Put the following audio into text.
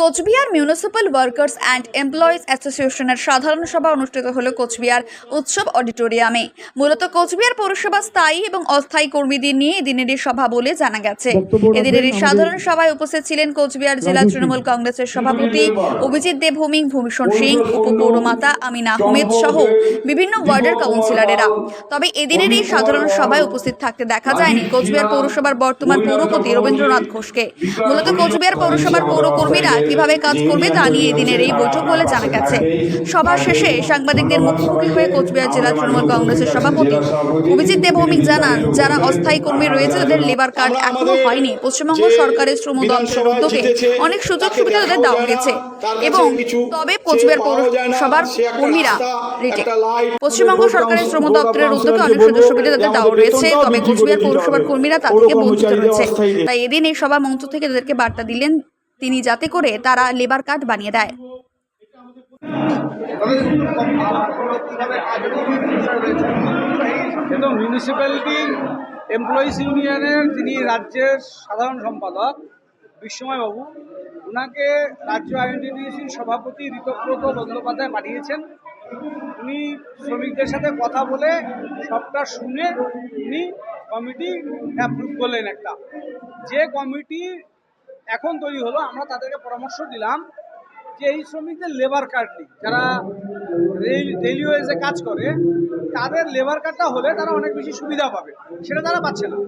Cooch Behar municipal workers and employees অ্যাসোসিয়েশনের সাধারণ সভা অনুষ্ঠিত হল কোচবিহার উৎসব অডিটোরিয়ামে। মূলত কোচবিহার পৌরসভা স্থায়ী এবং অস্থায়ী কর্মীদের নিয়ে এদিনের এই সভা বলে জানা গেছে। এদিনের এই সাধারণ সভায় উপস্থিত ছিলেন কোচবিহার জেলা তৃণমূল কংগ্রেসের সভাপতি অভিজিৎ দেবভৌমিক ভূমিষণ সিং উপপৌরমাতা আমিন আহমেদ সহ বিভিন্ন ওয়ার্ডের কাউন্সিলরেরা। তবে এদিনের এই সাধারণ সভায় উপস্থিত থাকতে দেখা যায়নি কোচবিহার পৌরসভার বর্তমান পৌরপতি রবীন্দ্রনাথ ঘোষকে। মূলত কোচবিহার পৌরসভার পৌরকর্মীরা কীভাবে কাজ করবে তা নিয়ে এদিনের এই বৈঠক বলে জানা গেছে। সভা শেষে সাংবাদিকদের মুখোমুখি হয়ে কোচবিহার জেলা তৃণমূল কংগ্রেসের সভাপতি অভিজিৎ দেবভৌমিক জানান যারা অস্থায়ী কর্মী রয়েছে তাদের লেবার কার্ড এখনও হয়নি। পশ্চিমবঙ্গ সরকারের শ্রম দপ্তরের উদ্যোগে অনেক সুযোগ সুবিধা তাদের দেওয়া হয়েছে এবং তবে কোচবিহার পৌরসভার কর্মীরা পশ্চিমবঙ্গ সরকারের শ্রম দপ্তরের উদ্যোগে অনেক সুযোগ সুবিধা তাদের দেওয়া রয়েছে তবে কোচবিহার পৌরসভার কর্মীরা তা থেকে বঞ্চিত রয়েছে। তাই এদিন এই সভা মঞ্চ থেকে তাদেরকে বার্তা দিলেন তিনি যাতে করে তারা লেবার কার্ড বানিয়ে দেয়। মিউনিসিপ্যালিটি এমপ্লয়িজ ইউনিয়নের যিনি রাজ্যের সাধারণ সম্পাদক বিশ্বময়বাবু ওনাকে রাজ্য আইএনটিডিসির সভাপতি ঋতব্রত বন্দ্যোপাধ্যায় পাঠিয়েছেন। উনি শ্রমিকদের সাথে কথা বলে সবটা শুনে উনি কমিটি অ্যাপ্রুভ করলেন একটা। যে কমিটি এখন তৈরি হলো, আমরা তাদেরকে পরামর্শ দিলাম যে এই শ্রমিকদের লেবার কার্ড নেই যারা ডেইলি ওয়েজে কাজ করে, তাদের লেবার কার্ডটা হলে তারা অনেক বেশি সুবিধা পাবে, সেটা তারা পাচ্ছে না।